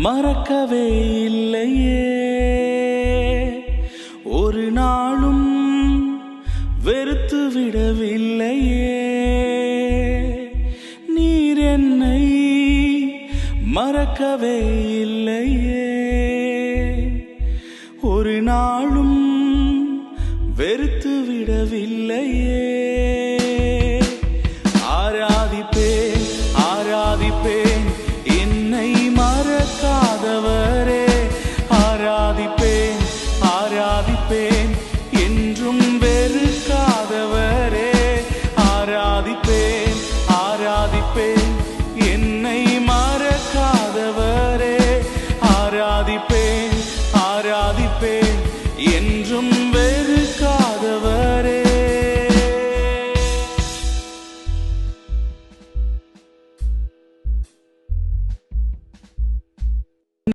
மறக்கவே இல்லையே. ஒரு நாளும் வெறுத்து விடவில்லையே. நீர் என்னை மறக்கவே இல்லையே. ஒரு நாளும் வெறுத்து விடவில்லையே. ஆராதிப்பேன் ஆராதிப்பேன் என்னை என்றும் வெறுக்காதவரே. ஆராதிப்பேன் ஆராதிப்பேன். என்னை மறக்காதவரே. ஆராதிப்பேன் ஆராதிப்பேன். என்றும்